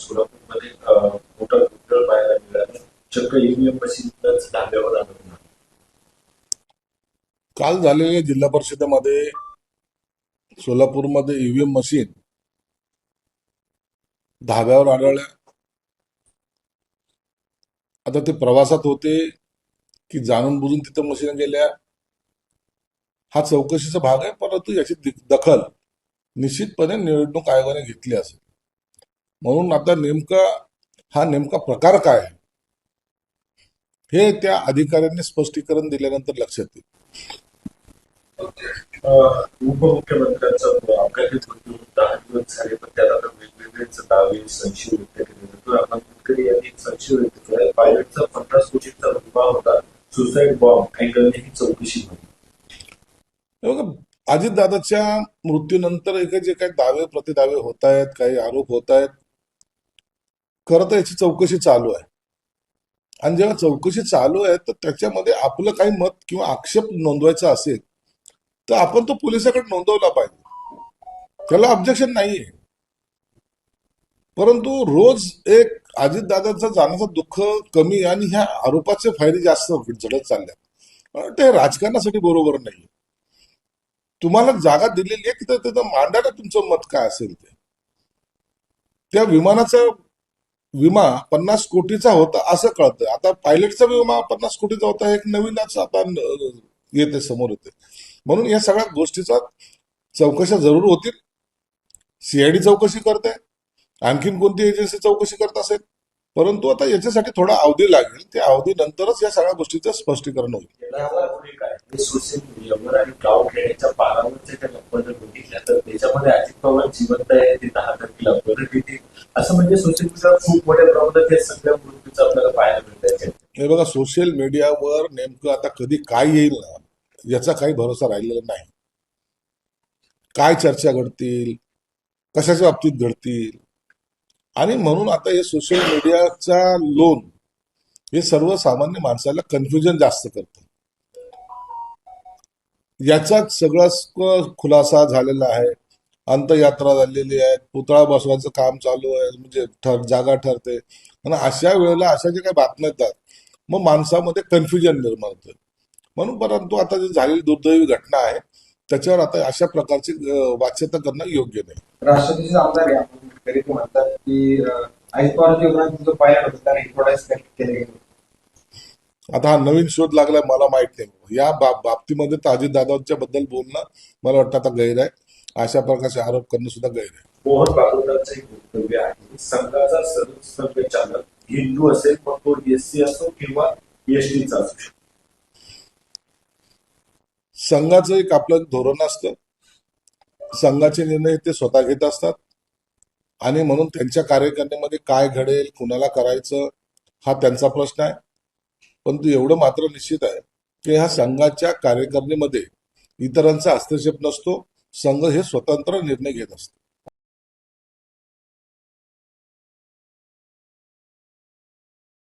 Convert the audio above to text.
सोलापूरमध्ये मोठा गोंधळ पाहायला मिळाला. चक्क ईव्हीएम मशीनच धाब्यावर आलं. काल झालेल्या जिल्हा परिषदेमध्ये सोलापूरमध्ये ईव्हीएम मशीन धाब्यावर आढळल्या. आता ते प्रवासात होते की जाणून बुजून तिथं मशीन गेल्या. हा चौकशीचा भाग आहे परंतु याची दखल निश्चितपणे निवडणूक आयोगाने घेतली असेल. म्हणून आता नेमका हा नेमका प्रकार काय? आहे हे त्या अधिकाऱ्यांनी स्पष्टीकरण दिल्यानंतर लक्षात येईल. उपमुख्यमंत्र्यांचा एक अजितदादाच्या मृत्यूनंतर हे जे काही दावे प्रतिदावे होत आहेत काही आरोप होत आहेत खरं तर याची चौकशी चालू आहे. आणि जेव्हा चौकशी चालू आहे तर त्याच्यामध्ये आपलं काही मत किंवा आक्षेप नोंदवायचा असेल तर आपण तो पोलिसाकडे नोंदवला पाहिजे. त्याला ऑब्जेक्शन नाहीये. परंतु रोज एक अजितदादाचं जाण्याचं दुःख कमी आणि ह्या आरोपाचे फायदे जास्त झडत चालल्या ते राजकारणासाठी बरोबर नाही तुम्हाला जागा दिलेली आहे की तिथं त्याचं मांडायला तुमचं मत काय असेल ते? त्या विमानाचा विमा पन्नास कोटीचा होता असं कळतं आता पायलटचा विमा पन्नास कोटीचा होता एक नवीनच आता येते समोर येते. म्हणून या सगळ्या गोष्टीचा चौकशा जरूर होतील. सीआयडी चौकशी करते. आणखीन कोणती एजन्सी चौकशी करत असेल? परंतु आता याच्यासाठी थोडा अवधी लागेल. त्या अवधीनंतरच या सगळ्या गोष्टीचं स्पष्टीकरण होईल. असं म्हणजे सोशल मीडियावर खूप मोठ्या प्रमाणात हे सगळ्या गोष्टीचं आपल्याला पाहायला मिळतात हे बघा सोशल मीडियावर नेमकं आता कधी काय येईल ना याचा काही भरोसा राहिलेला नाही. काय चर्चा घडतील कशाच्या बाबतीत घडतील? आणि म्हणून आता हे सोशल मीडियाचा लोन हे सर्वसामान्य माणसाला कन्फ्युजन जास्त करतं. याचाच सगळा खुलासा झालेला आहे. अंतयात्रा झालेली आहे पुतळा बसवायचं काम चालू आहे म्हणजे ठर जागा ठरते. आणि अशा वेळेला अशा ज्या काही बातम्या येतात मग माणसामध्ये कन्फ्युजन निर्माण होतं. म्हणून परंतु आता जी झालेली दुर्दैवी घटना आहे त्याच्यावर आता अशा प्रकारची वाच्यता करणं योग्य नाही. राष्ट्रपतीचे आमदार तरी ते म्हणतात की अजित होता आता हा नवीन शोध लागलाय मला माहीत नाही. या बाब बाबतीमध्ये तर अजितदादांच्या बद्दल बोलणं मला वाटतं आता गैर आहे. अशा प्रकारचे आरोप करणं सुद्धा गैर आहे. मोहन बागुलांचं एक वक्तव्य आहे संघाचा सर्वोच्च चालक हिंदू असेल मग तो एससी असो किंवा एसटीचा असू शकतो. संघाचं एक आपलं धोरण असतं. संघाचे निर्णय ते स्वतः घेत असतात. आणि म्हणून त्यांच्या कार्यकारिणीमध्ये काय घडेल कुणाला करायचं हा त्यांचा प्रश्न आहे. परंतु एवढं मात्र निश्चित आहे की ह्या संघाच्या कार्यकारिणीमध्ये इतरांचा हस्तक्षेप नसतो. संघ हे स्वतंत्र निर्णय घेत असतो.